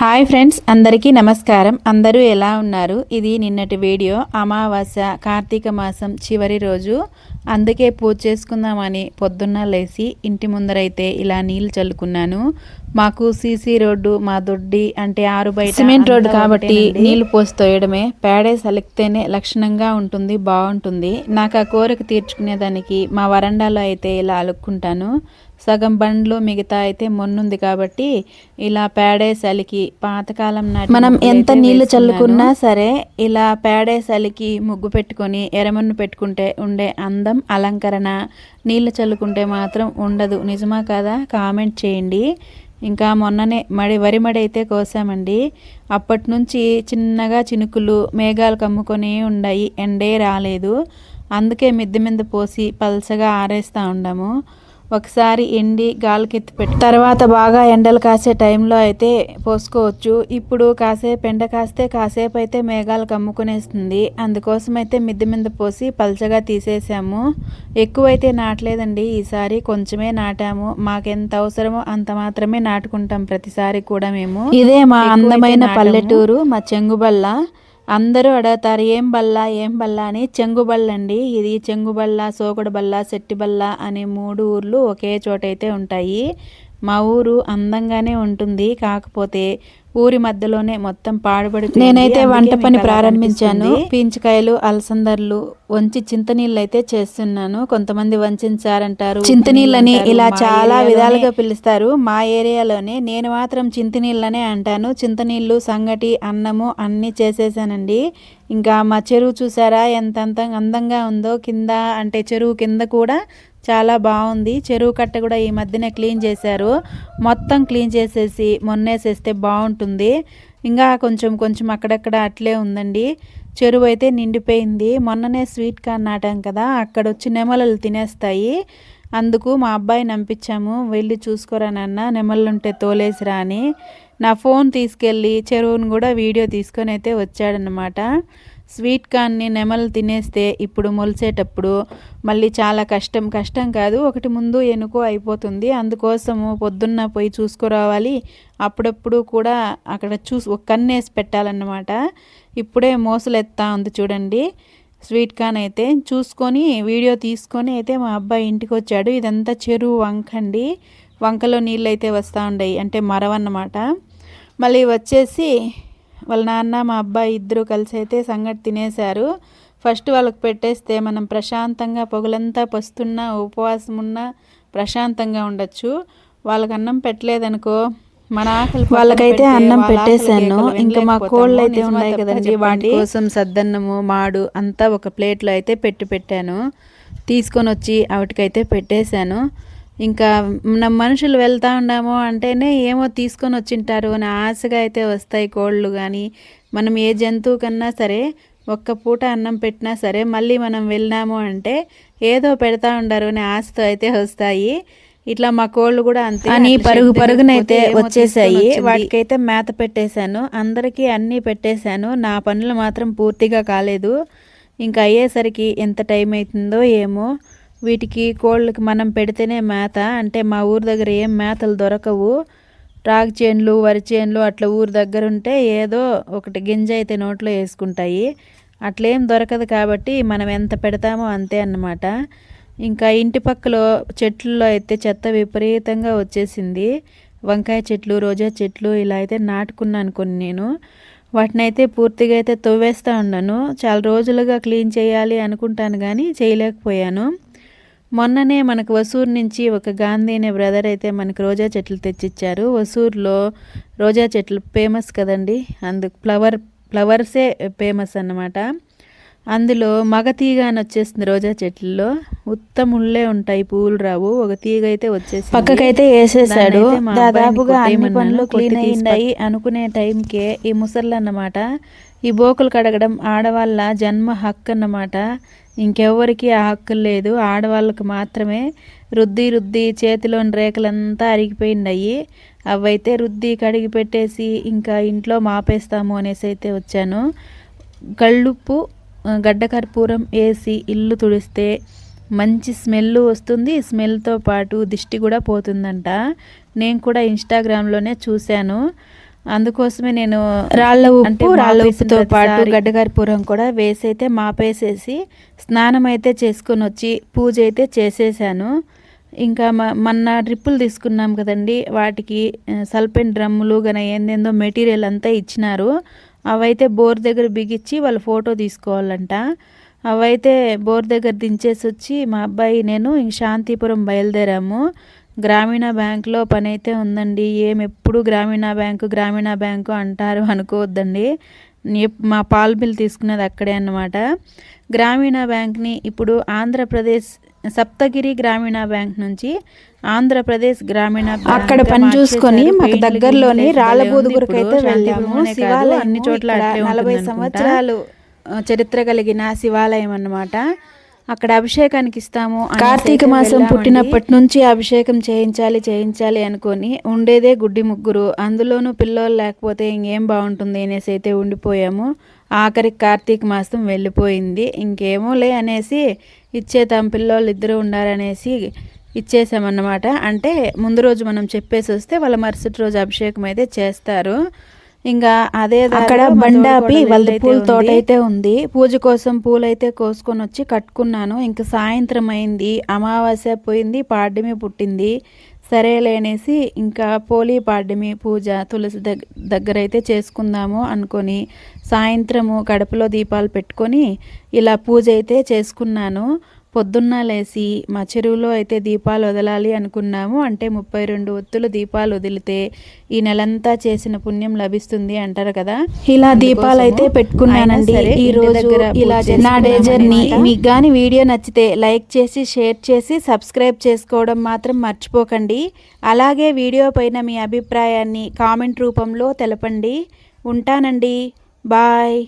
Hi friends అందరికీ నమస్కారం. అందరూ ఎలా ఉన్నారు? ఇది నిన్నటి వీడియో. అమావాస్య కార్తీక మాసం చివరి రోజు. అందుకే పూజ చేసుకుందామని పొద్దున్న లేచి ఇంటి ముందరైతే ఇలా నీళ్ళు చల్లుకున్నాను. మాకు సీసీ రోడ్డు మా దొడ్డి అంటే ఆరు బయట సిమెంట్ రోడ్డు కాబట్టి నీళ్ళు పోసి తోయడమే. పేడే సలికితేనే లక్షణంగా ఉంటుంది బాగుంటుంది. నాకు ఆ కోరిక తీర్చుకునేదానికి మా వరండాలో అయితే ఇలా అలుక్కుంటాను. సగం బండ్లు మిగతా అయితే మొన్నుంది కాబట్టి ఇలా పేడే సలికి పాతకాలం నాటి మనం ఎంత నీళ్ళు చల్లుకున్నా సరే ఇలా పేడే సలికి ముగ్గు పెట్టుకొని ఎరమన్ను పెట్టుకుంటే ఉండే అందం అలంకరణ నీళ్ళు చల్లుకుంటే మాత్రం ఉండదు. నిజమా కదా? కామెంట్ చేయండి. ఇంకా మొన్ననే మడి వరి మడి అయితే కోసామండి. అప్పటి నుంచి చిన్నగా చినుకులు మేఘాలు కమ్ముకొని ఉన్నాయి ఎండే రాలేదు. అందుకే మిద్దె మీద పోసి పల్చగా ఆరేస్తూ ఉండము. ఒకసారి ఎండి గాలికెత్తి పెట్టి తర్వాత బాగా ఎండలు కాసే టైంలో అయితే పోసుకోవచ్చు. ఇప్పుడు కాసేపు ఎండ కాస్తే కాసేపు అయితే మేఘాలు కమ్ముకునేస్తుంది. అందుకోసం అయితే మిద్దె మీద పోసి పల్చగా తీసేసాము. ఎక్కువైతే నాటలేదండి. ఈసారి కొంచెమే నాటాము. మాకెంత అవసరమో అంత మాత్రమే నాటుకుంటాం ప్రతిసారి కూడా మేము. ఇదే మా అందమైన పల్లెటూరు మా చెంగుబల్ల అందరూ అడుగుతారు ఏం బల్ల ఏం బల్ల? అని చెంగుబళ్ళ అండి. ఇది చెంగుబళ్ళ సోకుడు బల్ల సెట్టిబల్ల అనే మూడు ఊర్లు ఒకే చోట అయితే ఉంటాయి. మా ఊరు అందంగానే ఉంటుంది. కాకపోతే ఊరి మధ్యలోనే మొత్తం పాడుబడి నేనైతే వంట పని ప్రారంభించాను. పీంచకాయలు అలసందర్లు వంచి చింతనీళ్ళు అయితే చేస్తున్నాను. కొంతమంది వంచారంటారు చింతనీళ్ళని ఇలా చాలా విధాలుగా పిలుస్తారు. మా ఏరియాలోనే నేను మాత్రం చింతనీళ్ళనే అంటాను. చింతనీళ్ళు సంగటి అన్నము అన్నీ చేసేసానండి. ఇంకా మా చెరువు చూసారా? ఎంత అందంగా ఉందో కింద అంటే చెరువు కింద కూడా చాలా బాగుంది. చెరువు కట్ట కూడా ఈ మధ్యనే క్లీన్ చేశారు. మొత్తం క్లీన్ చేసేసి మొన్నేసేస్తే బాగుంటుంది. ఇంకా కొంచెం కొంచెం అక్కడక్కడ అట్లే ఉందండి. చెరువు అయితే నిండిపోయింది. మొన్ననే స్వీట్ కార్న్ నాటాం కదా అక్కడ వచ్చి నెమలలు తినేస్తాయి. అందుకు మా అబ్బాయిని నంపించాము. వెళ్ళి చూసుకోరా నాన్న నెమళ్ళుంటే తోలేసిరా అని. నా ఫోన్ తీసుకెళ్ళి చెరువును కూడా వీడియో తీసుకొని అయితే వచ్చాడనమాట స్వీట్ కార్న్ని నెమలు తినేస్తే ఇప్పుడు మొలిసేటప్పుడు మళ్ళీ చాలా కష్టం కష్టం కాదు. ఒకటి ముందు ఎనుకో అయిపోతుంది. అందుకోసము పొద్దున్న పోయి చూసుకురావాలి. అప్పుడప్పుడు కూడా అక్కడ చూసి ఒక కన్నేసి పెట్టాలన్నమాట. ఇప్పుడే మోసలెత్తా ఉంది చూడండి. స్వీట్ కార్న్ అయితే చూసుకొని వీడియో తీసుకొని అయితే మా అబ్బాయి ఇంటికి వచ్చాడు ఇదంతా చెరువు వంక అండి. వంకలో నీళ్ళు అయితే వస్తూ ఉండయి. అంటే మరవన్నమాట. మళ్ళీ వచ్చేసి వాళ్ళ నాన్న మా అబ్బాయి ఇద్దరు కలిసి అయితే సంగటి తినేశారు. ఫస్ట్ వాళ్ళకి పెట్టేస్తే మనం ప్రశాంతంగా పొగలంతా పస్తున్నా ఉపవాసం ఉన్నా ప్రశాంతంగా ఉండొచ్చు. వాళ్ళకి అన్నం పెట్టలేదనుకో మన ఆకలి వాళ్ళకైతే అన్నం పెట్టేశాను. ఇంకా మా కోళ్ళు అయితే ఉన్నాయి కదండి. వాటి కోసం సద్దన్నము మాడు అంతా ఒక ప్లేట్లో అయితే పెట్టి పెట్టాను. తీసుకొని వచ్చి వాటికైతే పెట్టేశాను. ఇంకా మన మనుషులు వెళ్తూ ఉన్నాము అంటేనే ఏమో తీసుకొని వచ్చింటారు అని ఆశగా అయితే వస్తాయి కోళ్ళు కానీ మనం ఏ జంతువు కన్నా సరే ఒక్క పూట అన్నం పెట్టినా సరే మళ్ళీ మనం వెళ్ళినాము అంటే ఏదో పెడతా ఉండరు అనే ఆశతో అయితే వస్తాయి. ఇట్లా మా కోళ్ళు కూడా అంతే అని పరుగు పరుగునైతే వచ్చేసాయి. వాటికైతే మేత పెట్టేశాను. అందరికీ అన్నీ పెట్టేశాను. నా పనులు మాత్రం పూర్తిగా కాలేదు. ఇంకా అయ్యేసరికి ఎంత టైం అవుతుందో ఏమో. వీటికి కోళ్ళకి మనం పెడితేనే మేత. అంటే మా ఊరి దగ్గర ఏం మేతలు దొరకవు. రాగి చేనులు వరి చేనులు అట్లా ఊరి దగ్గర ఉంటే ఏదో ఒకటి గింజ అయితే నోట్లో వేసుకుంటాయి. అట్లేం దొరకదు కాబట్టి మనం ఎంత పెడతామో అంతే అన్నమాట. ఇంకా ఇంటి పక్కలో చెట్లలో అయితే చెత్త విపరీతంగా వచ్చేసింది. వంకాయ చెట్లు రోజా చెట్లు ఇలా అయితే నాటుకున్నాను కొన్ని నేను. వాటిని అయితే పూర్తిగా అయితే తవ్వేస్తూ ఉన్నాను. చాలా రోజులుగా క్లీన్ చేయాలి అనుకుంటాను కానీ చేయలేకపోయాను. మొన్ననే మనకు వసూరు నుంచి ఒక గాంధీ అనే బ్రదర్ అయితే మనకు రోజా చెట్లు తెచ్చిచ్చారు. వసూరులో రోజా చెట్లు ఫేమస్ కదండి. అందుకు ఫ్లవర్ ఫ్లవర్సే ఫేమస్ అన్నమాట. అందులో మగ తీగ అని వచ్చేసింది రోజా చెట్లలో. ఉత్తముళ్ళే ఉంటాయి పూలు రావు. ఒక తీగ అయితే వచ్చేసి పక్కకైతే వేసేసాడు. దాదాపుగా అన్ని పనులు క్లీన్ అయ్యిండాయి అనుకునే టైంకే ఈ ముసళ్ళు అన్నమాట ఈ బోకులు కడగడం ఆడవాళ్ళ జన్మ హక్కు అన్నమాట ఇంకెవ్వరికి ఆ హక్కు లేదు. ఆడవాళ్ళకు మాత్రమే రుద్ది రుద్ది చేతిలోని రేఖలంతా అరిగిపోయినాయి అవైతే రుద్ది కడిగి పెట్టేసి ఇంకా ఇంట్లో మాపేస్తాము అనేసి అయితే వచ్చాను. కళ్ళుప్పు గడ్డ కర్పూరం వేసి ఇల్లు తుడిస్తే మంచి స్మెల్ వస్తుంది. స్మెల్తో పాటు దిష్టి కూడా పోతుందంట. నేను కూడా ఇన్స్టాగ్రామ్లోనే చూశాను. అందుకోసమే నేను రాళ్ళ ఉప్పు రాళ్ళ ఉప్పుతో పాటు గడ్డగారిపురం కూడా వేసి అయితే మాపేసేసి స్నానం అయితే చేసుకొని వచ్చి పూజ అయితే చేసేసాను. ఇంకా మొన్న డ్రిప్పులు తీసుకున్నాం కదండి వాటికి సల్పెన్ డ్రమ్ములు గన ఏందేందో మెటీరియల్ అంతా ఇచ్చినారు. అవైతే బోర్ దగ్గర బిగించి వాళ్ళు ఫోటో తీసుకోవాలంట. అవైతే బోర్ దగ్గర దించేసి వచ్చి మా అబ్బాయి నేను ఇంక శాంతిపురం బయలుదేరాము. గ్రామీణ బ్యాంక్లో పని అయితే ఉందండి. ఏం ఎప్పుడు గ్రామీణ బ్యాంకు గ్రామీణ బ్యాంకు అంటారు అనుకోవద్దండి. మా పాల్ బిల్ తీసుకునేది అక్కడే అన్నమాట. గ్రామీణ బ్యాంక్ని ఇప్పుడు ఆంధ్రప్రదేశ్ సప్తగిరి గ్రామీణ బ్యాంక్ నుంచి ఆంధ్రప్రదేశ్ గ్రామీణ అక్కడ పని. చూసుకొని మాకు దగ్గరలోని గియింట్లు రాళ్ళ భలే ఉంది బూదుగురికి ఇప్పుడు. అయితే వెళ్ళాము. శివాలయం అన్ని చోట్ల నలభై సంవత్సరాలు చరిత్ర కలిగిన శివాలయం అన్నమాట. అక్కడ అభిషేకానికి ఇస్తాము కార్తీక మాసం. పుట్టినప్పటి నుంచి అభిషేకం చేయించాలి చేయించాలి అనుకొని ఉండేదే గుడ్డి ముగ్గురు. అందులోనూ పిల్లోలు లేకపోతే ఇంకేం బాగుంటుంది అనేసి అయితే ఉండిపోయాము. ఆఖరికి కార్తీక మాసం వెళ్ళిపోయింది. ఇంకేమోలే అనేసి ఇచ్చేతాం పిల్లోళ్ళు ఇద్దరు ఉండాలనేసి ఇచ్చేసామన్నమాట. అంటే ముందు రోజు మనం చెప్పేసి వస్తే వాళ్ళ మరుసటి రోజు అభిషేకం అయితే చేస్తారు. ఇంకా అదే అక్కడ బండాపి వాళ్ళ పూల. తోట అయితే ఉంది. పూజ కోసం పూలైతే కోసుకొని వచ్చి కట్టుకున్నాను. ఇంక సాయంత్రం అయింది అమావాస్య పోయింది పాడ్యమి పుట్టింది. సరేలే అనేసి ఇంకా పోలీ పాడ్యమి పూజ తులసి దగ్ దగ్గర అయితే చేసుకుందాము అనుకొని సాయంత్రము గడపలో దీపాలు పెట్టుకొని ఇలా పూజ అయితే చేసుకున్నాను. పొద్దున్న లేసి మా చెరువులో అయితే దీపాలు వదలాలి అనుకున్నాము. అంటే ముప్పై రెండు ఒత్తులు దీపాలు వదిలితే ఈ నెలంతా చేసిన పుణ్యం లభిస్తుంది అంటారు కదా. ఇలా దీపాలు అయితే పెట్టుకున్నానండి. ఈ రోజు ఇలా నా డే జర్నీ చేసుకున్నామన్నమాట. మీకు కానీ వీడియో నచ్చితే లైక్ చేసి షేర్ చేసి సబ్స్క్రైబ్ చేసుకోవడం మాత్రం మర్చిపోకండి. అలాగే వీడియో పైన మీ అభిప్రాయాన్ని కామెంట్ రూపంలో తెలపండి. ఉంటానండి. బాయ్.